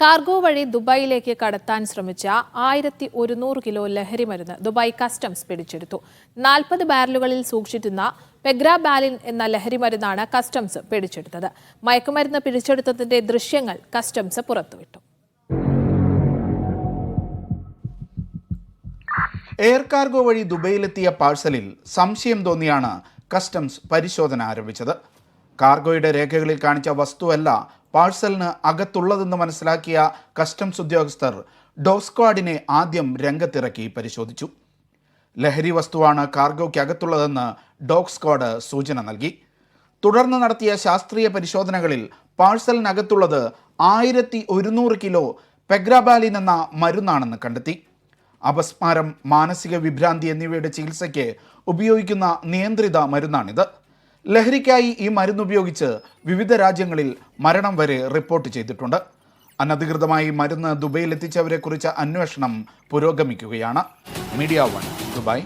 Cargo വഴി ദുബായിലേക്ക് കടത്താൻ ശ്രമിച്ച ആയിരത്തി ഒരുന്നൂറ് കിലോ ലഹരി മരുന്ന് ദുബായ് കസ്റ്റംസ് പിടിച്ചെടുത്തു. നാൽപ്പത് ബാരലുകളിൽ സൂക്ഷിച്ചിരുന്ന പെഗ്രാബാലിൻ എന്ന ലഹരി മരുന്നാണ് കസ്റ്റംസ് പിടിച്ചെടുത്തത്. മയക്കുമരുന്ന് പിടിച്ചെടുത്തതിന്റെ ദൃശ്യങ്ങൾ കസ്റ്റംസ് പുറത്തുവിട്ടു. എയർ കാർഗോ വഴി ദുബൈയിലെത്തിയ പാഴ്സലിൽ സംശയം തോന്നിയാണ് കസ്റ്റംസ് പരിശോധന ആരംഭിച്ചത്. കാർഗോയുടെ രേഖകളിൽ കാണിച്ച വസ്തുവല്ല പാഴ്സലിന് അകത്തുള്ളതെന്ന് മനസ്സിലാക്കിയ കസ്റ്റംസ് ഉദ്യോഗസ്ഥർ ഡോസ്ക്വാഡിനെ ആദ്യം രംഗത്തിറക്കി പരിശോധിച്ചു. ലഹരി വസ്തുവാണ് കാർഗോയ്ക്ക് അകത്തുള്ളതെന്ന് ഡോഗ് സ്ക്വാഡ് സൂചന നൽകി. തുടർന്ന് നടത്തിയ ശാസ്ത്രീയ പരിശോധനകളിൽ പാഴ്സലിനകത്തുള്ളത് ആയിരത്തി ഒരുന്നൂറ് കിലോ പെഗ്രാബാലിൻ എന്ന മരുന്നാണെന്ന് കണ്ടെത്തി. അപസ്മാരം മാനസിക വിഭ്രാന്തി എന്നിവയുടെ ചികിത്സയ്ക്ക് ഉപയോഗിക്കുന്ന നിയന്ത്രിത മരുന്നാണിത്. ലഹരിക്കായി ഈ മരുന്ന് ഉപയോഗിച്ച് വിവിധ രാജ്യങ്ങളിൽ മരണം വരെ റിപ്പോർട്ട് ചെയ്തിട്ടുണ്ട്. അനധികൃതമായി മരുന്ന് ദുബൈയിൽ എത്തിച്ചവരെക്കുറിച്ച് അന്വേഷണം പുരോഗമിക്കുകയാണ്. Media One Dubai.